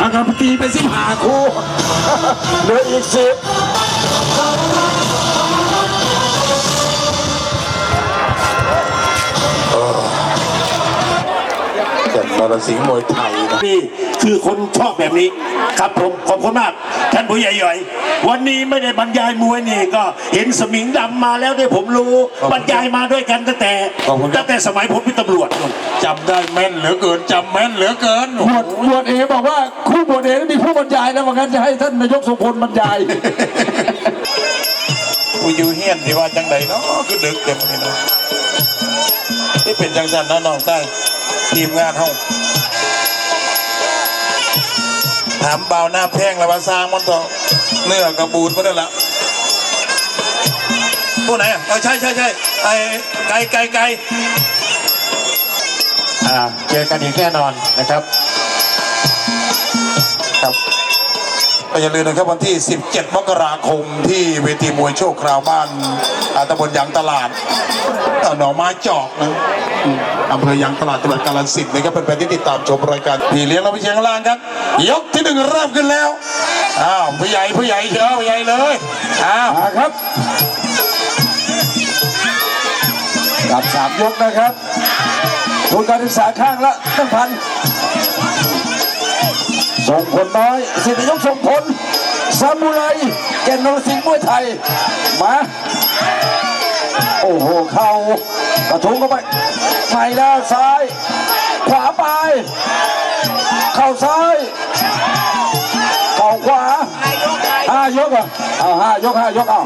อาคาตีไปสิบห้าคู่เหลืออีกสิบ เกิดนรสิงห์มวยไทยนะนี่คือคนชอบแบบนี้ ครับผมขอบคุณมาก ท่านผู้ใหญ่ใหญ่วันนี้ไม่ได้บรรยายมวยนี่ก็เห็นสมิงดำมาแล้วด้วยผมรู้บรรยายมาด้วยกันตั้งแต่ตั้งแต่สมัยผมเป็นตำรวจนู่นจำได้แม่นเหลือเกินจำแม่นเหลือเกินหมวดหมวดเอบอกว่าคู่หมวดเอมีผู้บรรยายแล้วว่างั้นจะให้ท่านนายกสุพลบรรยายกูอยู่เฮียนที่ว่าจังใดเนาะคือดึกเต็มเลยเนาะที่เป็นจังสันเนาะน้องใต้ ทีมงานเฮาถามเบาหน้าแพงแล้วว่าสร้างมันต่อเนื้อกระบูดมาได้ละผู้ไหนอะเออใช่ใช่ใช่ไอ้ไก่ไก่ไก่อ่าเจอกันอีกแน่นอนนะครับครับก็อย่าลืมนะครับวันที่ 17 มกราคมที่เวทีมวยโชคคราวบ้านอ่าตำบลยางตลาด อ่าหนอไม้จอกนะอืมอำเภอยางตลาดจังหวัดกาฬสินธุ์นะครับเป็นแฟนที่ติดตามชมรายการพี่เลี้ยงเราไปเชียงล่างครับ ยกที่หนึ่งเริ่มขึ้นแล้วอ้าวผู้ใหญ่ผู้ใหญ่เชียวผู้ใหญ่เลยอ้าวมาครับกับสามยกนะครับทุนการศึกษาข้างละตั้งพันส่งผลน้อยสิทธิยกส่งผลซามูไรแกนนรสิงห์มวยไทยมา โอ้โหเข่ากระทุ้งเข้าไปใหม่แล้วซ้าย ขวาไป เข่าซ้าย เข่าขวาห้ายกอะเอาห้ายกห้ายกเอา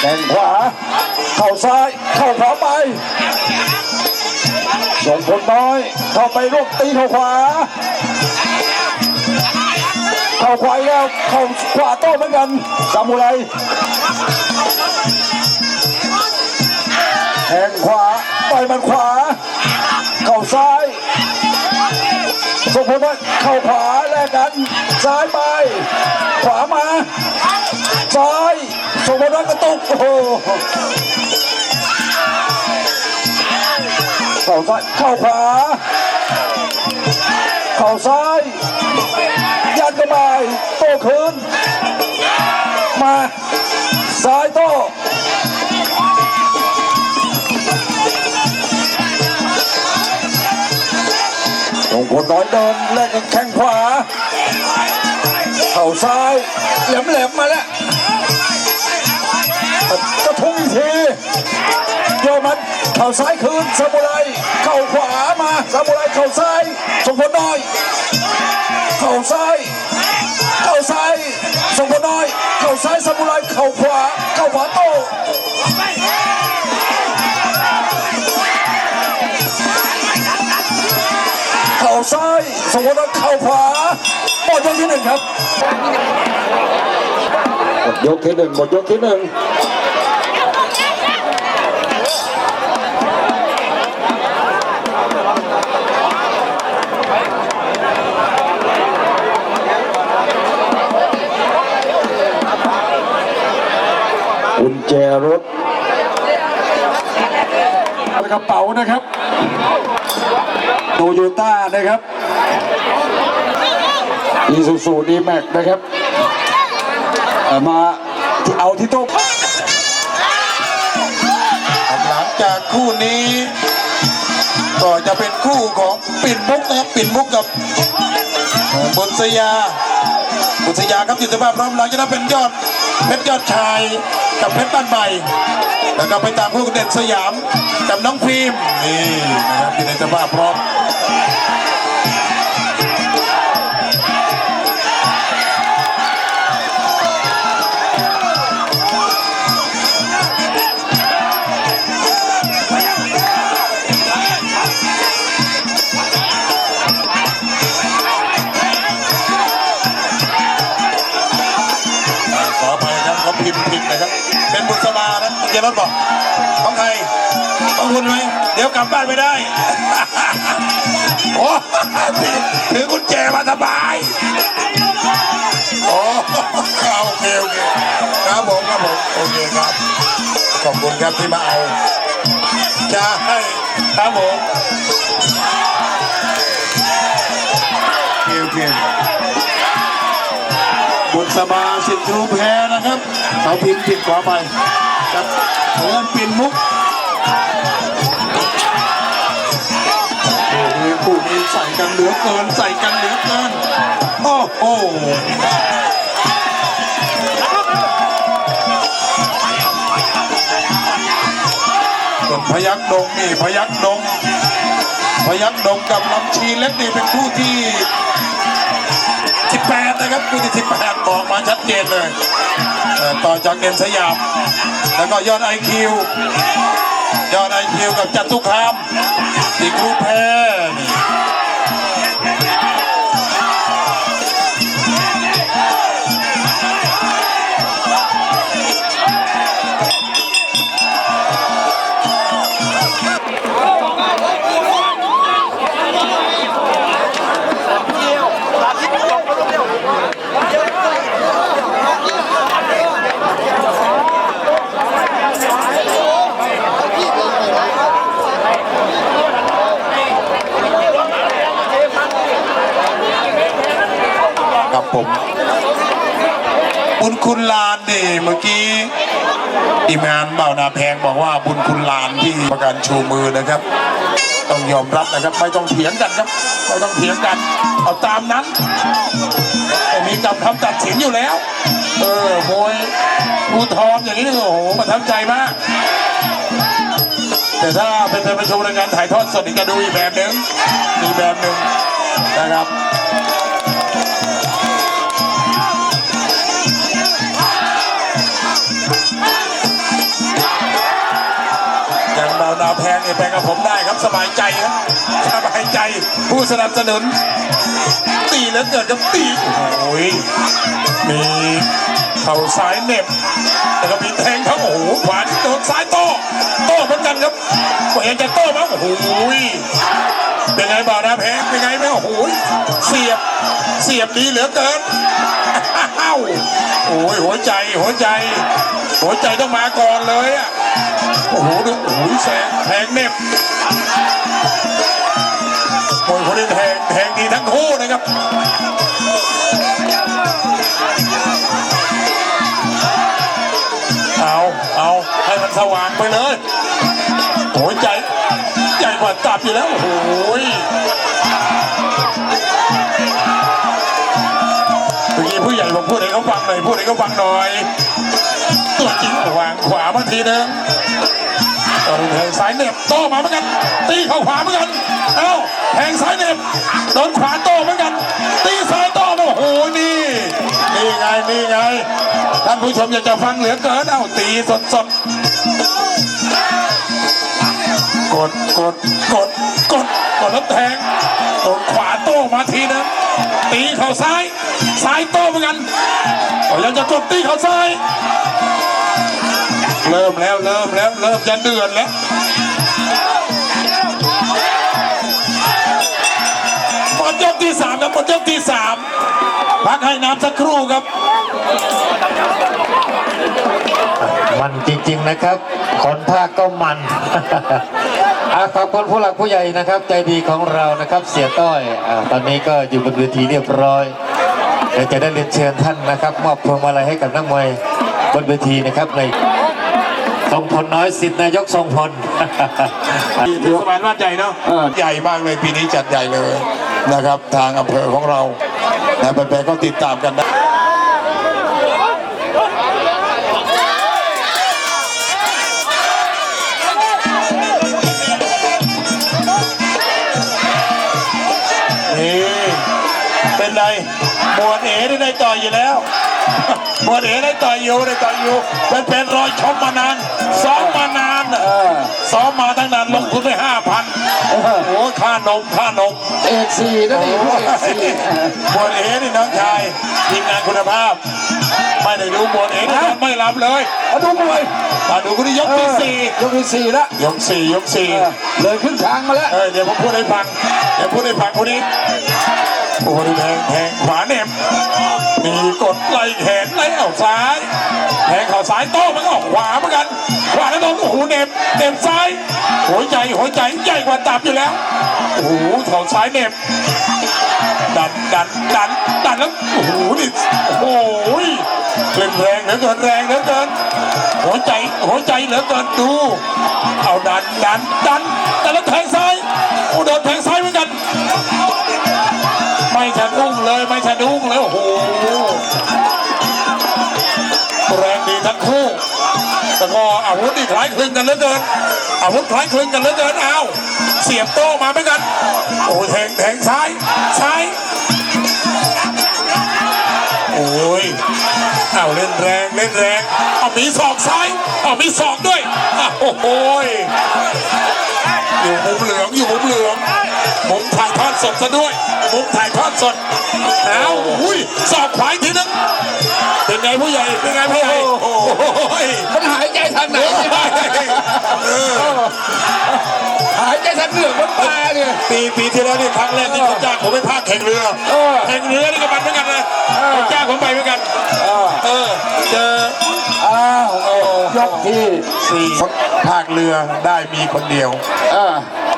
แข่งขวา เข่าซ้าย เข่าขวาไปส่งผลน้อย เข้าไปรวบตีเข่าขวา เข่าขวาแล้วเข่าขวาโต้เหมือนกันซามูไรแทงขวาต่อยมันขวา เข่าซ้ายส่งผลน้อยเข่าขวาแลกกัน ซ้ายไป ขวามา ซ้ายส่งผลน้อยกระตุกโอ้โหเข่าซ้ายเข่าขวา เข่าซ้าย โต้คืน มาซ้ายโต้ลงผลน้อยเดินแลกแข้งขวา เข่าซ้าย แหลมๆมาแล้วกระทุ้งอีกทีโยมันเข่าซ้ายคืนซามูไรเข่าขวามาซามูไรเข่าซ้ายสงผลน้อย เข่าซ้าย ส่งผลน้อย เข่าซ้ายซามูไรเข่าขวา เข่าขวาโตเข่าซ้ายส่งผลน้อยเข่าขวาหมดยกที่หนึ่งครับหมดยกที่หนึ่งหมดยกที่หนึ่ง แจรถกระเป๋านะครับโตโยต้านะครับอีซูซูดีแม็กนะครับ มาเอาที่โต๊ะหลังจากคู่นี้ ก็จะเป็นคู่ของปิ่นมุกนะครับปิ่นมุกกับบุษยาบุษยาครับจิตสภาพพร้อมหลังจากนั้นเป็นยอดเพชรยอดชาย กับเพชรบ้านใหม่แล้วก็ไปตามพวกเด่นสยามกับน้องพิมนี่นะครับที่ในสภาพพร้อม ษบานะเจรถบอกของใครของคุณไหมเดี๋ยวกลับบ้านไม่ได้ โอ้ถือกุญแจมาสบายโอ้โอเคโอเคครับผมครับผมโอเคครับ ขอบคุณครับที่มาเอาใช่ครับผมโอเคโอเคบุญสบาสิทธิ์ครูแพ้นะครับเขาพิมพ์ผิดขวาไป ครับเอิญปิ่นมุกโอ้โหคู่นี้ใส่กันเหลือเกินใส่กันเหลือเกินโอ้โหส่วนพยักดงนี่พยักดง พยักดงกับลำชีเล็กนี่เป็นคู่ที่ 18 นะครับคู่ที่ 18 บอกมาชัดเจนเลยต่อจากเด่นสยาม แล้วก็ยอดไอคิวยอดไอคิวกับจัตุคามที่ครูแพ้นี่ ครับผม บุญคุณลานนี่เมื่อกี้ทีมงานเบานาแพงบอกว่าบุญคุณลานที่ประกันชูมือนะครับ ต้องยอมรับนะครับ ไม่ต้องเถียงกันครับ ไม่ต้องเถียงกัน เอาตามนั้นแต่มีกับคำตัดสินอยู่แล้ว เออมวยภูทรอย่างนี้โอ้โหประทับใจมาก แต่ถ้าเป็นไปประชุมในงานถ่ายทอดสดอีกจะดูอีกแบบหนึ่งอีกแบบหนึ่งนะครับ เบาดาวแพงเนี่ยไปกับผมได้ครับสบายใจครับสบายใจผู้สนับสนุน ตีแล้วเกิดกับตีโอ้ยมีเข่าซ้ายเน็บแล้วก็มีแทงครับโอ้โหขวาที่โดนซ้ายโต้โต้เหมือนกันครับก็ยังจะโต้มั้งโอ้โหเป็นไงบ่าวนาแพงเป็นไงไหมโอ้โหเสียบเสียบดีเหลือเกินอ้าวโอ้ยหัวใจหัวใจ หัวใจต้องมาก่อนเลยอะ โอ้โหดูโอ้โหแสงแทงเน็บมวยคนนี้แทงแทงดีทั้งคู่นะครับเอาเอาให้มันสว่างไปเลยโอ้ยใจใหญ่กว่าตับอยู่แล้วโอ้ยทีนี้ผู้ใหญ่ผมพูดให้เขาฟังหน่อยพูดให้เขาฟังหน่อย วางขวามาทีนึงเอาแทงซ้ายเหน็บโต้มาเหมือนกัน ตีเข้าขวาเหมือนกันเอ้าแทงซ้ายเหน็บโดนขวาโต้เหมือนกัน ตีซ้ายโต้มาโอ้โหนี่นี่ไงนี่ไงท่านผู้ชมอยากจะฟังเหลือเกินเอ้าตีสดสดกดกดกดกดกดแล้วแทงโดนขวาโต้มาทีนึงตีเข่าซ้าย ซ้ายโต้เหมือนกันก็ยังจะกดตีเข่าซ้าย เริ่มแล้วเริ่มแล้วเริ่มจะเดือดแล้วหมดยกที่สามครับหมดยกที่สามพักให้น้ำสักครู่ครับ มันจริงๆนะครับคนภาคก็มัน อะขอบคุณผู้หลักผู้ใหญ่นะครับ ใจดีของเรานะครับเสียต้อยอตอนนี้ก็อยู่บนเวทีเรียบร้อยเดี๋ยวจะได้เรียนเชิญท่านนะครับ มอบพวงมาลัยให้กับนักมวยบนเวทีนะครับใน ทรงพลน้อยสิทธินายกทรงพลถือสมานว่าใหญ่เนาะใหญ่มากเลยปีนี้จัดใหญ่เลยนะครับ ทางอำเภอของเรานะแฟนๆก็ติดตามกันได้นี่เป็นไรหมวดเอ๋ได้ได้ต่อยอยู่แล้ว หมวดเอ๋ได้ต่อยอยู่ได้ต่อยอยู่เป็นเป็นรอยชมมานานซ้อมมานานน่ะเออซ้อมมาตั้งนานลงทุนไปห้าพันโอ้โหค่านมค่านมเอกสี่นะนี่ผู้เอกสี่หมวดเอ๋นี่น้องชายทีมงานคุณภาพ ไม่ได้ดูหมวดเอ๋นะไม่รับเลยเอาดูมวยมาดูคนที่ยกเอที่อสี่ยกที่สี่ละยกสี่ยกสี่เออเลยขึ้นทางมาแล้วเออเดี๋ยวผมพูดให้ฟังเดี๋ยวพูดให้ฟังคนนี้ โอ้โหแทงแทงขวาเน็บมีกดไล่แขนไล่เอาซ้าย แทงเข่าซ้ายโต้มันก็ออกขวาเหมือนกัน ขวาแล้วโดนโอ้โหเน็บเน็บซ้ายหัวใจหัวใจใหญ่กว่าตับอยู่แล้วโอ้โหเข่าซ้ายเน็บดันดันดันดันแล้วโอ้โหนี่โอ้โหเล่นแรงเหลือเกินแรงเหลือเกินหัวใจหัวใจเหลือเกินดู เอาดันดันดันแต่แล้วแทงซ้าย วุธนี่คล้ายคลึงกันเหลือเกินอาวุธคล้ายคลึงกันเหลือเกินเอาเสียบโต้มาเหมือนกันโอ้แทงแทงซ้ายซ้ายโอ้ยเอาเล่นแรงเล่นแรงเอามีศอกซ้ายเอามีศอกด้วยโอ้โหยอยู่มุมเหลืองอยู่มุมเหลืองมุมถ่ายทอดสดซะด้วยมุมถ่ายทอดสดเอาอุ้ยศอกขวาทีนึง เป็นไงผู้ใหญ่เป็นไงผู้ใหญ่โอ้ยมันหายใจทางไหนเนี่ยหายใจทางเหนือกมันตาเนี่ยปีปีที่แล้วนี่ครั้งแรกที่เขาจ้างผมไปพากแข่งเรือเออแข่งเรือนี่ก็มันเหมือนกันนะเขาจ้างผมไปเหมือนกันเออเจออ้าวโอ้ยกที่สี่ภาคเรือได้มีคนเดียวอ่า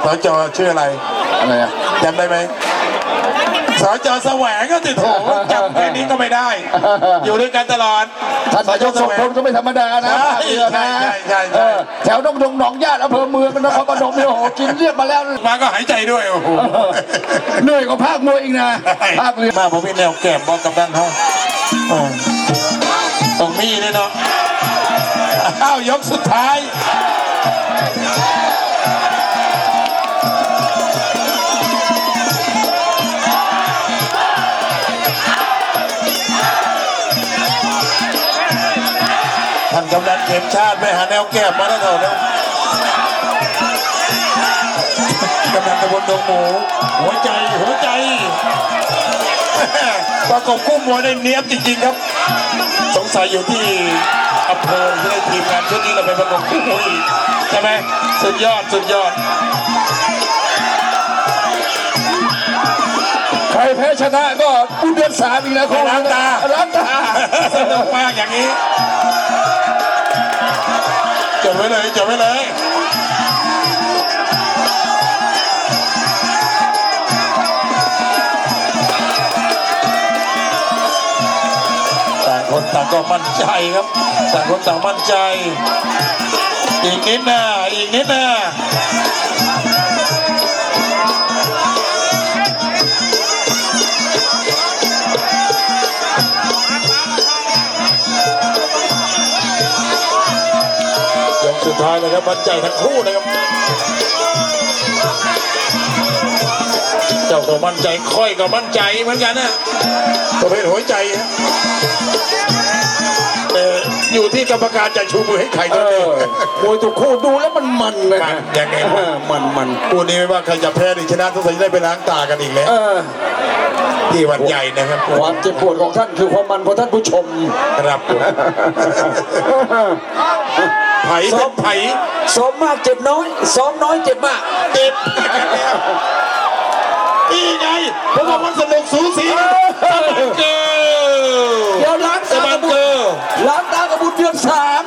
สจชื่ออะไรอะไรอะจำได้ไหม สจแสวงก็ติดโถจำแค่นี้ก็ไม่ได้ อยู่ด้วยกันตลอดท่านนายกสมพลก็ไม่ธรรมดานะใช่เรือนะใช่ใช่ใช่เออแถวดงดงหนองญาติอำเภอเมืองนครปฐมเนี่ยโอ้โหกินเรียบมาแล้วมาก็หายใจด้วยโอ้โหเหนื่อยกว่าภาคมวยอีกนะภาคเรือมาผมพี่แนวแก้มบอกกับด้านเขาเออตรงนี้เนี่ยเนาะอ้าวยกสุดท้าย กำนันเข็มชาติไปหาแนวแก้มมาแล้วเถอะนะกำนันตำบลดงหมูหัวใจหัวใจประกบคู่มวยได้เนี้ยบจริงๆครับ สงสัยอยู่ที่อำเภอที่ได้ทีมงานชุดนี้เราไปประกบคู่มวยอีกใช่ไหมสุดยอดสุดยอด ใครแพ้ชนะก็อุดเดือนสามอีกนะคู่ล้างตาล้างตาสนุกมากอย่างนี้จดไว้เลยจดไว้เลยต่างคนต่างก็มั่นใจครับต่างคนต่างมั่นใจ อีกนิดนะอีกนิดนะ ท้ายนะครับมั่นใจทั้งคู่นะครับ เจ้าก็มั่นใจค่อยก็มั่นใจเหมือนกันนะประเภทหัวใจฮะแต่อยู่ที่กรรมการจะชูมือให้ใครเอตัวเอองมวยทุกคู่ดูแล้วมันมันนะมันยังไงวะเออมันมันคู่นี้ไม่ว่าใครจะแพ้หรือชนะต้องใส่ได้ไปล้างตากันอีกแล้วเออ ที่วันใหญ่นะครับความเจ็บปวดของท่านคือความมันของท่านผู้ชม ครับผม ไผ่เป็นไผ่ซ้อมมากเจ็บน้อยซ้อมน้อยเจ็บมาก เจ็บแล้วนี่ไงผมบอกว่าสนุกสูสีนะสมันเกอร์เดี๋ยวล้างตากระเกอร์ล้างตากับบุญเดือนสาม